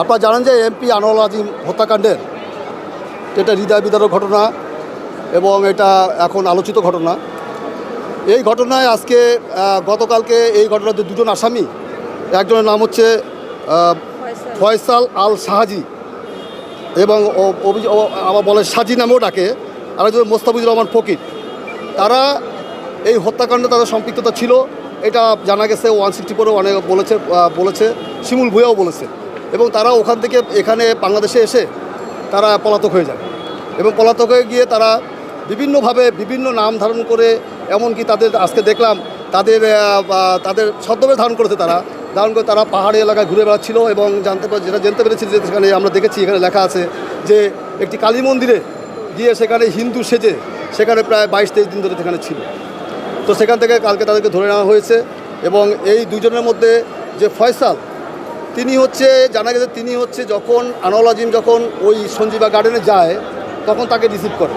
আপনারা জানেন যে এমপি আনোয়ার আজিম হত্যাকাণ্ডের এটা হৃদয় বিদারক ঘটনা এবং এটা এখন আলোচিত ঘটনা। এই ঘটনায় আজকে গতকালকে এই ঘটনাতে দুজন আসামি একজনের নাম হচ্ছে ফয়সাল। আল সাহাজি এবং আবার বলে সাজি নামেও ডাকে আর আরেকজন মোস্তাফিজুর রহমান ফকির। তারা এই হত্যাকাণ্ডে তাদের সম্পৃক্ততা ছিল এটা জানা গেছে ওয়ান সিক্সটি ফোরও অনেক বলেছে বলেছে শিমুল ভুঁইয়াও বলেছে। এবং তারা ওখান থেকে এখানে বাংলাদেশে এসে তারা পলাতক হয়ে যায়। এবং পলাতক হয়ে গিয়ে তারা বিভিন্নভাবে বিভিন্ন নাম ধারণ করে, এমনকি তাদের আজকে দেখলাম তাদের তাদের ছদ্মবে ধারণ করেছে তারা। ধারণ করে তারা পাহাড়ি এলাকায় ঘুরে বেড়াচ্ছিল এবং জানতে পার যেটা জানতে পেরেছি যে সেখানে আমরা দেখেছি, এখানে লেখা আছে যে একটি কালী মন্দিরে গিয়ে সেখানে হিন্দু সেজে সেখানে প্রায় বাইশ তেইশ দিন ধরে সেখানে ছিল। তো সেখান থেকে কালকে তাদেরকে ধরে নেওয়া হয়েছে এবং এই দুজনের মধ্যে যে ফয়সাল তিনি হচ্ছে, জানা গেছে তিনি হচ্ছে যখন আনোয়ার আজিম যখন ওই সঞ্জীবা গার্ডেনে যায়, তখন তাকে রিসিভ করে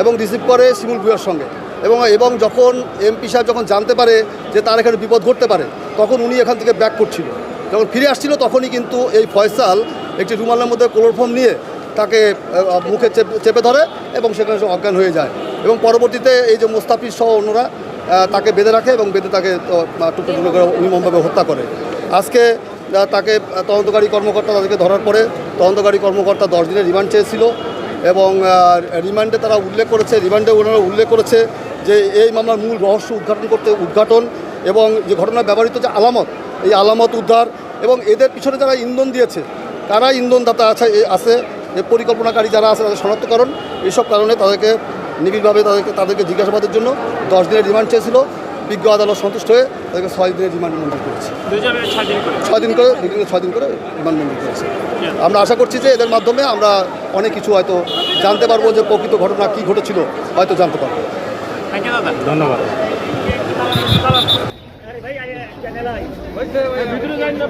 এবং রিসিভ করে শিমুল ভুয়ার সঙ্গে। এবং এবং যখন এমপি সাহেব যখন জানতে পারে যে তার এখানে বিপদ ঘটতে পারে, তখন উনি এখান থেকে ব্যাক করছিল। যখন ফিরে আসছিল তখনই কিন্তু এই ফয়সাল একটি রুমালের মধ্যে ক্লোরোফর্ম নিয়ে তাকে মুখে চেপে ধরে এবং সেখানে সে অজ্ঞান হয়ে যায়। এবং পরবর্তীতে এই যে মোস্তাফিজ সহ অন্যরা তাকে বেঁধে রাখে এবং বেঁধে তাকে টুকরো টুকরো করে নির্মমভাবে হত্যা করে। আজকে তাকে তদন্তকারী কর্মকর্তা তাদেরকে ধরার পরে তদন্তকারী কর্মকর্তা দশ দিনের রিমান্ড চেয়েছিল এবং রিমান্ডে তারা উল্লেখ করেছে, রিমান্ডে ওনারা উল্লেখ করেছে যে এই মামলার মূল রহস্য উদ্ঘাটন করতে, উদ্ঘাটন এবং যে ঘটনায় ব্যবহৃত যে আলামত, এই আলামত উদ্ধার এবং এদের পিছনে যারা ইন্ধন দিয়েছে, কারা ইন্ধনদাতা আছে আছে যে পরিকল্পনাকারী যারা আছে তাদের শনাক্তকরণ এইসব কারণে তাদেরকে নিবিড়ভাবে তাদেরকে তাদেরকে জিজ্ঞাসাবাদের জন্য দশ দিনের রিমান্ড চেয়েছিল। বিজ্ঞ আদালত সন্তুষ্ট হয়ে তাদেরকে ছয় দিনের রিমান্ড মঞ্জুর করেছে। ছয় দিন করে? বিজ্ঞ ছয় দিন করে রিমান্ড মঞ্জুর করেছে। আমরা আশা করছি যে এদের মাধ্যমে আমরা অনেক কিছু হয়তো জানতে পারব যে প্রকৃত ঘটনা কী ঘটেছিল হয়তো জানতে পারব। ধন্যবাদ। ভিতরে যাই না